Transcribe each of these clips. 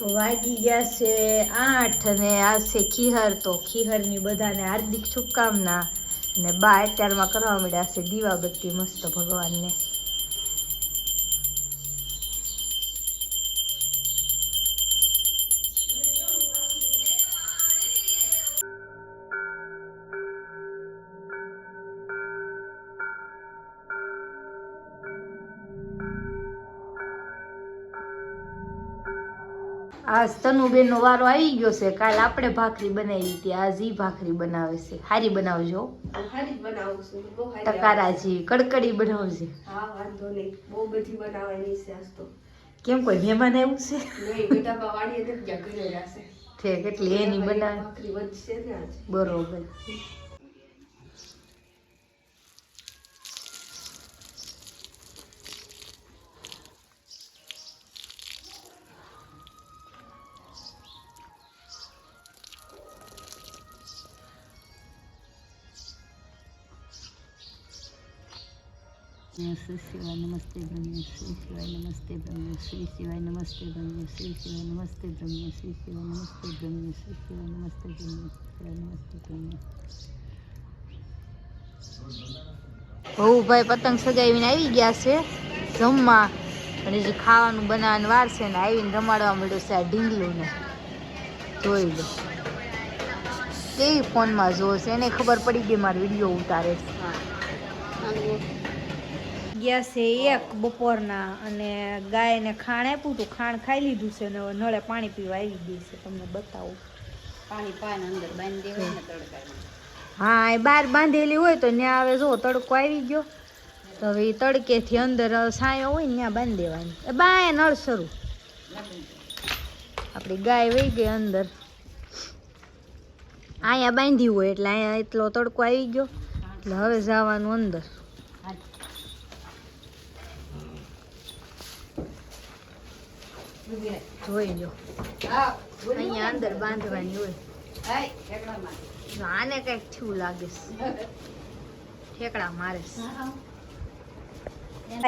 વાગી ગયા છે આઠ અને આ છે ખીહર. તો ખીહરની બધાને હાર્દિક શુભકામના. ને બા અત્યારમાં કરવા માંડ્યા છે દીવાબત્તી મસ્ત ભગવાનને. આજ તનુબેનનો વારો આવી ગયો છે. કાલ આપણે ભાખરી બનાવી હતી. આજ ઈ ભાખરી બનાવે છે. હારી બનાવજો હારી બનાવું છું. બહુ હારી તકારાજી કડકડી બનાવજે. હા વાંધો નહીં. બહુ બધી બનાવવાની છે આજ તો. કેમ કોઈ મહેમાન આવ્યું છે? નહીં બેટા વાડીએ તો ગયા ઘરે રહેશે છે કેટલી એની બનાવે. ભાખરી વધશે ને આજ. બરોબર. શ્રી શિવાય નમસ્તે શ્રી શિવાય નમસ્તે શ્રી શિવાય નમસ્તે શ્રી શિવાય નમસ્તે શ્રી શિવાય નમસ્તે બ્રહ્મ ભાઈ પતંગ સગાવીને આવી ગયા છે જમવા અને જે ખાવાનું બનાવવાનું વાર છે ને આવીને રમાડવા મળ્યો છે આ ઢીંગલું જોઈ લો કેવી ફોનમાં જોશે એને ખબર પડી ગઈ મારો વીડિયો ઉતારે છે ગયા છે એક બપોરના અને ગાયને ખાણ આપ્યું હતું ખાણ ખાઈ લીધું છે ને હવે નળે પાણી પીવા આવી ગઈ છે તમને બતાવું. પાણી પાન અંદર બાંધી દેવાય ને તડકામાં. હા એ બહાર બાંધેલી હોય તો ત્યાં હવે જો તડકો આવી ગયો. તો હવે એ તડકેથી અંદર છાંયો હોય ને ત્યાં બાંધી દેવાની. એ બાય નળ શરૂ. આપણી ગાય વહી ગઈ અંદર. અહીંયા બાંધી હોય એટલે અહીંયા એટલો તડકો આવી ગયો. એટલે હવે જવાનું અંદર. જોઈ લો અહીંયા અંદર બાંધવાની હોય. આને કંઈક થયું લાગે છે. ઠેકડા મારે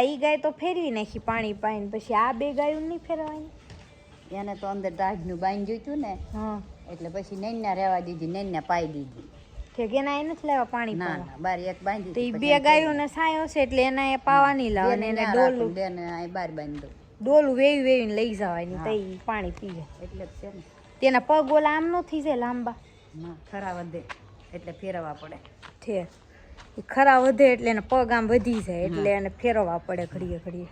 આ ગાય તો ફેરવી નાખી પાણી પાઈને પછી આ બે ગાયું નહીં ફેરવાની? એને તો અંદર દાઢનું બાંધ્યું હતું ને હા. એટલે પછી નૈના રહેવા દીધી નૈના પાઈ દીધી. ઠેક એના એ નથી લેવા પાણી ના બાર એક બાંધી તો ઈ બે ગાયો ને સાયો છે એટલે એના એ પાવા નહીં લાવે અને એને ડોલું બાર બાંધી દઉં ડોલું વેવી વેવીને લઈ જવાની તો ઈ પાણી પીવે એટલે જ છે ને. તેના પગ ઓલા આમ નો થઈ જાય લાંબા. ખરા વધે. એટલે ફેરવવા પડે. છે. ઈ ખરા વધે એટલે એને પગ આમ વધી જાય એટલે એને ફેરવવા પડે ઘડીએ ઘડીએ.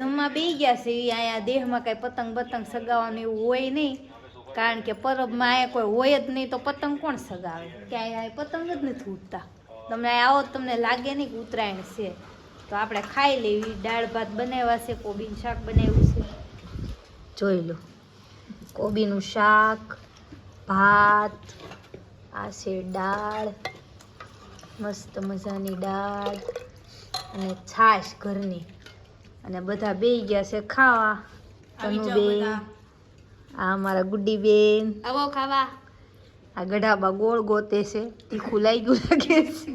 જમવા બે ગયા છે અહીંયા દેહમાં કાંઈ પતંગ બતંગ સગાવવાનું એવું હોય નહીં. કારણ કે પરબમાં અહીંયા કોઈ હોય જ નહીં તો પતંગ કોણ સગાવે? ક્યાંય પતંગ જ નથી ઉડતા. તમે અહીંયા આવો તમને લાગે નહીં કે ઉત્તરાયણ છે. તો આપણે ખાઈ લેવી. દાળ ભાત બનાવ્યા છે કોબીનું શાક બનાવ્યું છે. જોઈ લો. કોબીનું શાક ભાત આ છે દાળ. મસ્ત મજાની દાળ અને છાશ ઘરની. અને બધા બેહી ગયા છે ખાવા. તનુબેન આ અમારા ગુડ્ડી બેન. આવો ખાવા. આ ગઢાબા ગોળ ગોતે છે. તીખું લાગ્યું લાગે છે.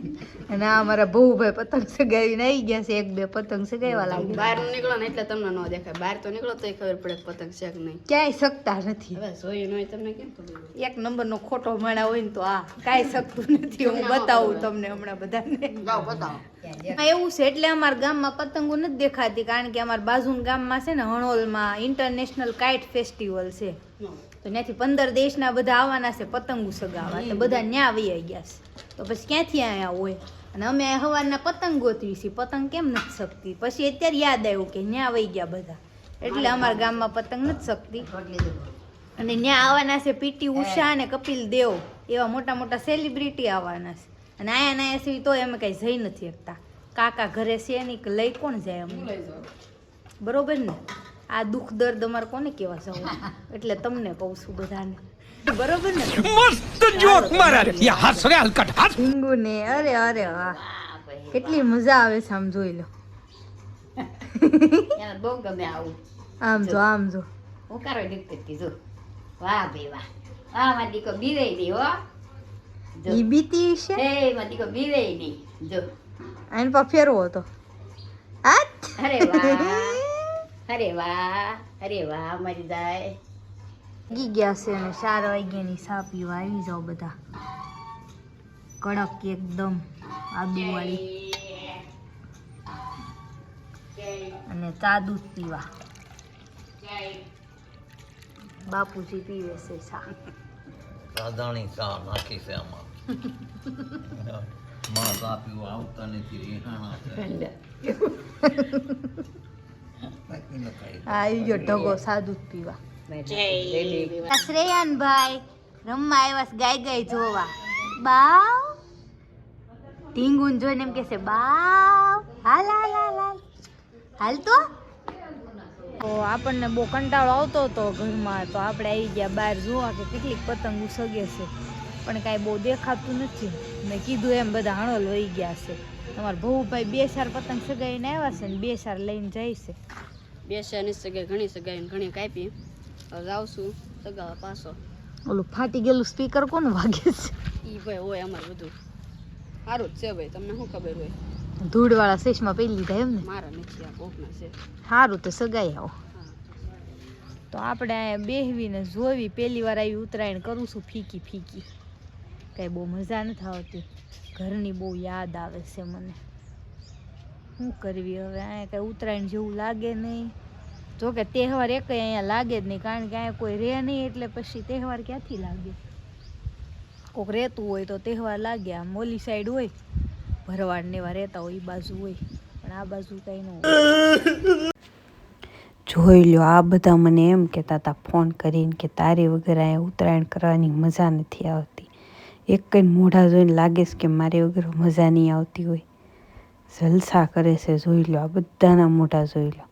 અને અમારા ભાઈ પતંગ સગાવીને આવી ગયા છે એક બે પતંગ સગાવવા લાગે બહાર નીકળો ને એટલે તમને ન દેખાય. બહાર તો નીકળો તો ખબર પડે પતંગ છે કે નહીં. ક્યાંય શકતા નથી. હવે જોયું ન તમને કેમ ખબર એક નંબરનો ખોટો માણા હોય ને તો આ કાંઈ શકતું નથી. હું બતાવું તમને હમણાં બધાને. બતાવો. એવું છે એટલે અમારા ગામમાં પતંગો નથી દેખાતી કારણ કે અમારા બાજુના ગામમાં છે ને હણોલમાં ઇન્ટરનેશનલ કાઇટ ફેસ્ટિવલ છે. તો ત્યાંથી પંદર દેશના બધા આવવાના છે પતંગો સગાવવા. તો બધા ન્યા આવી ગયા છે. તો પછી ક્યાંથી અહીંયા હોય? અને અમે સવારના પતંગ ગોતવી છીએ પતંગ કેમ નથી શકતી? પછી અત્યારે યાદ આવ્યું કે ન્યા વહી ગયા બધા. એટલે અમારા ગામમાં પતંગ નથી શકતી. અને ત્યાં આવવાના છે પીટી, ઉષા અને કપિલ દેવ. એવા મોટા મોટા સેલિબ્રિટી આવવાના છે. અને આયા ના સિવાય તો અમે કઈ જઈ નથી શકતા. કાકા ઘરે છે નહીં કે લઈ કોણ જાય અમને? બરોબર ને? આ દુઃખ દર્દ અમારે કોને કેવા જવું? એટલે તમને કહું છું બધાને. બરોબર ને? મસ્ત જોક મારા. યા હસ રે હલકટ હસ સિંગુ ને અરે અરે વાહ. કેટલી મજા આવે છે આમ જોઈ લો. યાર બહુ ગમે આવું. આમ જો. આમ જો. હું કરો દીકરી જો. વાહ બે વાહ. વાહ મારી દીકરો બીવાઈ નહીં હો. ઈ બીતી છે એ મારી દીકરો બીવાઈ નહીં. જો. આને પર ફેરવો હતો અરે વાહ. અરે વાહ. અરે વાહ મરી જાય. ગી ગયા છે અને ચાર વાગ્યાની ચા પીવા આવી જાઓ બધા. કડક એકદમ આદુવાળી. અને ચા દૂધ પીવા. બાપુજી પીવે છે ચા રાધાણી ચા નાખી છે આમાં. માં ચા પીવા આવતા નથી આવી ગયો ઢગો ચા દૂધ શ્રેયાન ભાઈ રમવા આવ્યા છે ગાય ગાય જોવા. બાવ. ઢીંગુન જોઈને એમ કહેશે બાવ. હાલ હાલ હાલ હાલ. હાલ તો. તો આપણને બહુ કંટાળો આવતો હતો ઘરમાં તો આપણે આવી ગયા બહાર જોવા કે કેટલીક પતંગ સગે છે. પણ કાંઈ બહુ દેખાતું નથી. મેં કીધું એમ બધા હણોલ વહી ગયા છે. તમારા ભઉભાઈ બે ચાર પતંગ સગાઈને આવ્યા છે ને બે ચાર લઈને જાય છે. બે શેની સગાઈ ઘણી સગાઈ ને ઘણી કાપી. જાઉં છું સગા પાછો. ઓલું ફાટી ગયેલું સ્પીકર કોણ વાગે છે? ઈ ભાઈ હોય અમારે બધું. સારું જ છે ભાઈ તમને શું ખબર હોય? ધૂળવાળા શેષમાં પહેરી લીધા એમ ને મારા નથી આ કોકના છે. સારું તો સગાઈ આવો. તો આપણે અહીંયા બેહવીને જોવી પહેલી વાર આવી ઉત્તરાયણ કરું છું ફીકી ફીકી. કાંઈ બહુ મજા નથી આવતી. ઘરની બહુ યાદ આવે છે મને. શું કરવી હવે? અહીંયા કાંઈ ઉત્તરાયણ જેવું લાગે નહીં. જો કે તહેવાર એક અહીંયા લાગે જ નહીં, કારણ કે અહીંયા કોઈ રહે નહીં એટલે પછી તહેવાર ક્યાંથી લાગે? કોક રહેતું હોય તો તહેવાર લાગે, આમ મોલી સાઈડ હોય, ભરવાડ ને એવા રહેતા હોય એ બાજુ હોય, પણ આ બાજુ કંઈ ન હોય. જોઈ લો આ બધા મને એમ કહેતા હતા, ફોન કરીને કે તારી વગર અહીંયા ઉત્તરાયણ કરવાની મજા નથી આવતી. એક કંઈ મોઢા જોઈને લાગે છે કે મારી વગર મજા નહીં આવતી હોય. જલસા કરે છે, જોઈ લો આ બધાના મોઢા જોઈ લો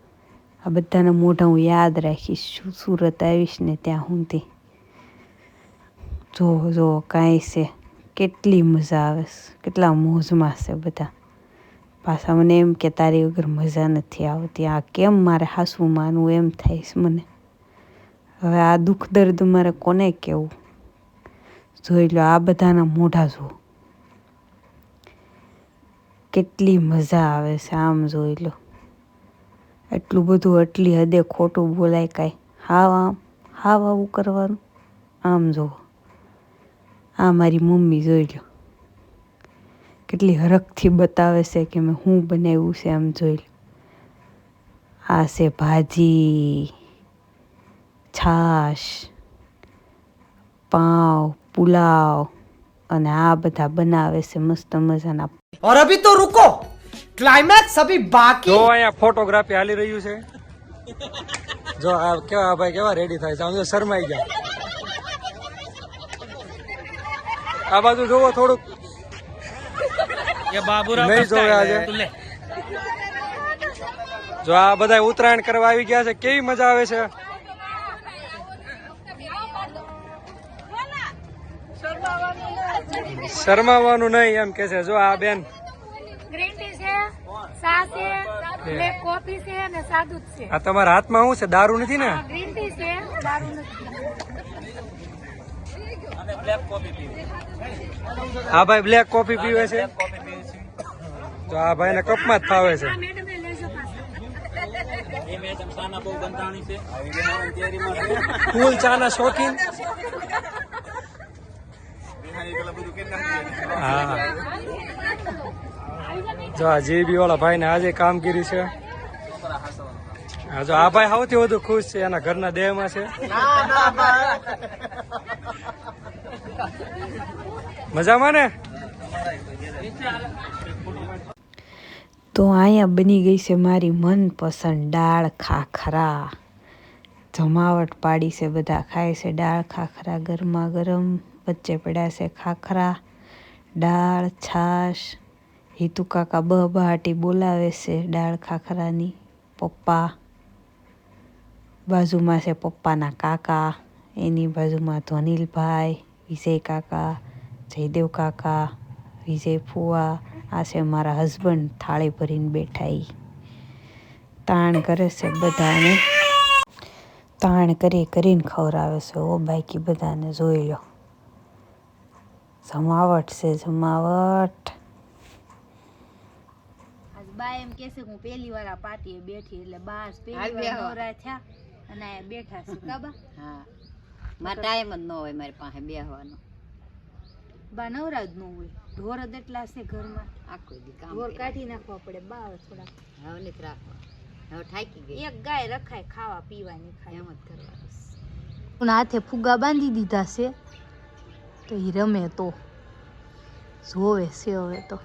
આ બધાના મોઢા હું યાદ રાખીશ. શું સુરત આવીશ ને ત્યાં સુધી જો જો, કાંઈ છે. કેટલી મજા આવે કેટલા મોજમાં છે બધા. પાછા મને એમ કે તારી વગર મજા નથી આવતી. આ કેમ મારે હાસવું માનવું એમ થાય છે મને. હવે આ દુઃખ દર્દ મારે કોને કહેવું? જોઈ લો, આ બધાના મોઢા જુઓ. કેટલી મજા આવે છે. આમ જોઈ લો. એટલું બધું એટલી હદે ખોટું બોલાય કાંઈ હાવ આમ હાવ આવું કરવાનું આમ જુઓ આ મારી મમ્મી જોઈ લો કેટલી હરખથી બતાવે છે કે મેં શું બનાવ્યું છે આમ જોઈ લો આ છે ભાજી છાશ પાવ પુલાવ અને આ બધા બનાવે છે મસ્ત મજાના और अभी तो रुको ક્લાઇમેક્સ અભી બાકી? જો અહીંયા ફોટોગ્રાફી હાલી રહ્યું છે. જો આ કેવા ભાઈ કેવા રેડી થાય છે? આમ શરમાઈ ગયા. આ બાજુ જોવો થોડુંક. એ બાબુરાવ નહીં જોવે આજે. જો આ બધા ઉત્તરાયણ કરવા આવી ગયા છે. કેવી મજા આવે છે? શરમાવાનું નહીં એમ કે છે. જો આ બેન ચા છે બ્લેક કોફી છે અને સાદું છે. આ તમારા હાથમાં શું છે? દારૂ નથી ને? ગ્રીન ટી છે દારૂ નથી. આ ભાઈ બ્લેક કોફી પીવે છે. તો આ ભાઈ ને કપમાં જ ફાવે છે. ફૂલ ચા ના ચાના શોખીન. હા. જો આ જીબી વાળા ભાઈ ને આજે કામગીરી છે જો આ ભાઈ સૌથી વધુ ખુશ છે, એના ઘરના દેહમાં છે. મજામાં ને? તો અહીંયા બની ગઈ છે મારી મનપસંદ દાળ ખાખરા. જમાવટ પાડી છે, બધા ખાય છે. દાળ ખાખરા ગરમા ગરમ વચ્ચે પડ્યા છે ખાખરા, દાળ, છાશ હિતુ કાકા બહબહાટી બોલાવે છે દાળ ખાખરાની. પપ્પા. બાજુમાં છે પપ્પાના કાકા, એની બાજુમાં ધોનીલભાઈ, વિજય કાકા, જયદેવ કાકા, વિજય ફુવા, આ છે મારા હસબન્ડ થાળી ભરીને બેઠા ઈ તાણ કરે છે બધાને. તાણ કરી કરીને ખવડાવે છે ઓ બાકી બધાને જોઈ લો. જમાવટ છે જમાવટ. બા એમ કે છે હું પહેલી વાર આ પાર્ટીએ બેઠી એટલે બા પહેલી વાર. નવરા થયા અને અહીંયા બેઠા છે કાબા હા. મારે ટાઈમ જ ન હોય મારી પાસે બેહવાનો. બા નવરા જ ન હોય. ઢોર જ એટલા છે ઘરમાં. આખો દી કામ ઢોર કાઢી નાખવા પડે બા થોડા હવે નથી રાખવા. હવે થાકી ગઈ. એક ગાય રખાય ખાવા પીવાની ખાય. એમ જ કરવાનું પણ હાથે ફુગ્ગા બાંધી દીધા છે તો એ રમે તો. જોવે છે હવે તો.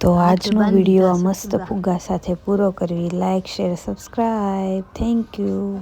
તો આજનો વીડિયો આ મસ્ત ફુગ્ગા. સાથે પૂરો કરવી. Like share subscribe thank you